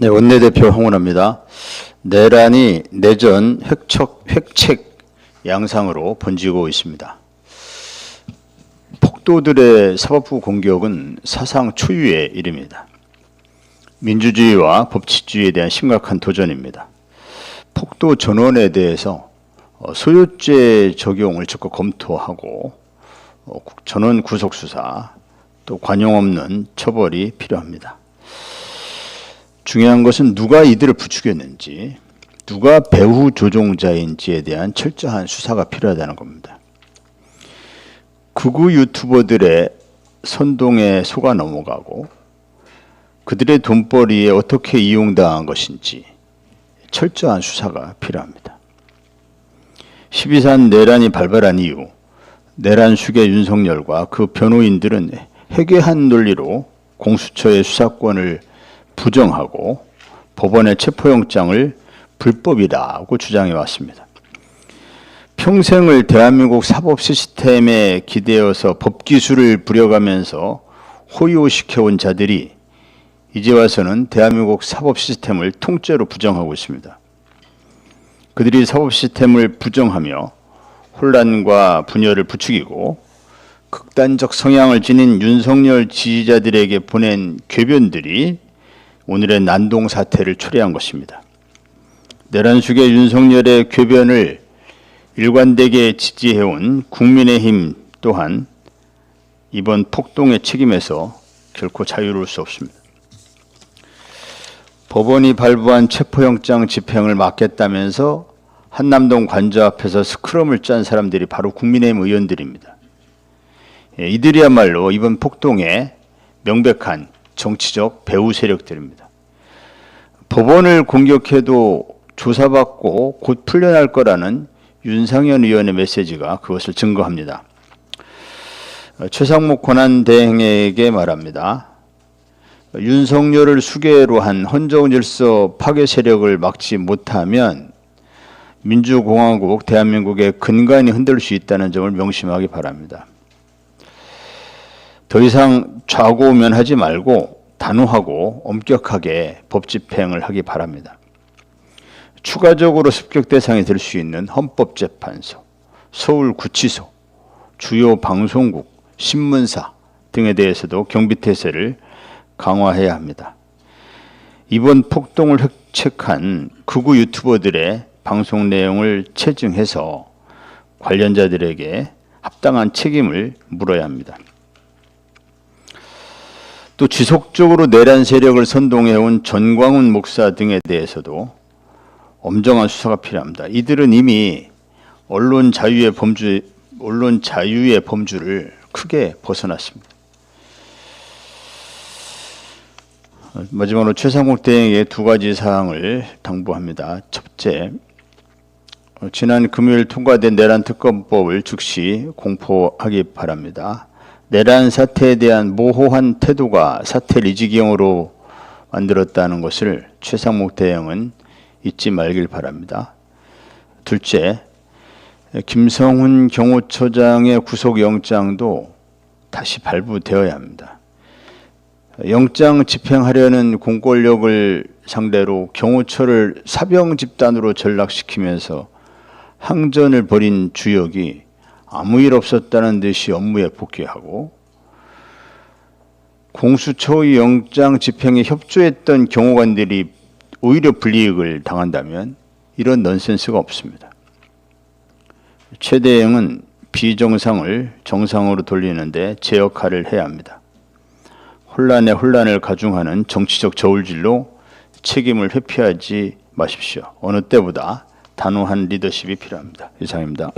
네, 원내대표 홍원합니다. 내란이 내전 획책, 획책 양상으로 번지고 있습니다. 폭도들의 사법부 공격은 사상 초유의 일입니다. 민주주의와 법치주의에 대한 심각한 도전입니다. 폭도 전원에 대해서 어, 소유죄 적용을 적극 검토하고 어, 국- 전원 구속 수사 또 관용 없는 처벌이 필요합니다. 중요한 것은 누가 이들을 부추겼는지, 누가 배후 조종자인지에 대한 철저한 수사가 필요하다는 겁니다. 극우 유튜버들의 선동에 속아 넘어가고 그들의 돈벌이에 어떻게 이용당한 것인지 철저한 수사가 필요합니다. 12산 내란이 발발한 이후 내란 수계 윤석열과 그 변호인들은 해괴한 논리로 공수처의 수사권을 부정하고 법원의 체포영장을 불법이라고 주장해 왔습니다. 평생을 대한민국 사법 시스템에 기대어서 법 기술을 부려가면서 호요시켜온 자들이 이제 와서는 대한민국 사법 시스템을 통째로 부정하고 있습니다. 그들이 사법 시스템을 부정하며 혼란과 분열을 부추기고 극단적 성향을 지닌 윤석열 지지자들에게 보낸 궤변들이 오늘의 난동 사태를 초래한 것입니다. 내란숙의 윤석열의 궤변을 일관되게 지지해온 국민의힘 또한 이번 폭동의 책임에서 결코 자유로울 수 없습니다. 법원이 발부한 체포영장 집행을 막겠다면서 한남동 관저 앞에서 스크럼을 짠 사람들이 바로 국민의힘 의원들입니다. 예, 이들이야말로 이번 폭동의 명백한 정치적 배후 세력들입니다. 법원을 공격해도 조사받고 곧 풀려날 거라는 윤상현 의원의 메시지가 그것을 증거합니다. 어, 최상목 권한대행에게 말합니다. 윤석열을 수계로 한 헌정 질서 파괴 세력을 막지 못하면 민주공화국 대한민국의 근간이 흔들릴 수 있다는 점을 명심하기 바랍니다. 더 이상 좌고우면하지 말고 단호하고 엄격하게 법 집행을 하기 바랍니다. 추가적으로 습격 대상이 될 수 있는 헌법재판소, 서울구치소, 주요 방송국, 신문사 등에 대해서도 경비태세를 강화해야 합니다. 이번 폭동을 획책한 극우 유튜버들의 방송 내용을 체증해서 관련자들에게 합당한 책임을 물어야 합니다. 또 지속적으로 내란 세력을 선동해온 전광훈 목사 등에 대해서도 엄정한 수사가 필요합니다. 이들은 이미 언론 자유의 범주 언론 자유의 범주를 크게 벗어났습니다. 마지막으로 최상목 대행의 두 가지 사항을 당부합니다. 첫째, 어, 지난 금요일 통과된 내란 특검법을 즉시 공포하기 바랍니다. 내란 사태에 대한 모호한 태도가 사태를 이 지경으로 만들었다는 것을 최상목 대행은 잊지 말길 바랍니다. 둘째, 김성훈 경호처장의 구속영장도 다시 발부되어야 합니다. 영장 집행하려는 공권력을 상대로 경호처를 사병 집단으로 전락시키면서 항전을 벌인 주역이 아무 일 없었다는 듯이 업무에 복귀하고 공수처의 영장 집행에 협조했던 경호관들이 오히려 불이익을 당한다면 이런 넌센스가 없습니다. 최 대행은 비정상을 정상으로 돌리는데 제 역할을 해야 합니다. 혼란에 혼란을 가중하는 정치적 저울질로 책임을 회피하지 마십시오. 어느 때보다 단호한 리더십이 필요합니다. 이상입니다.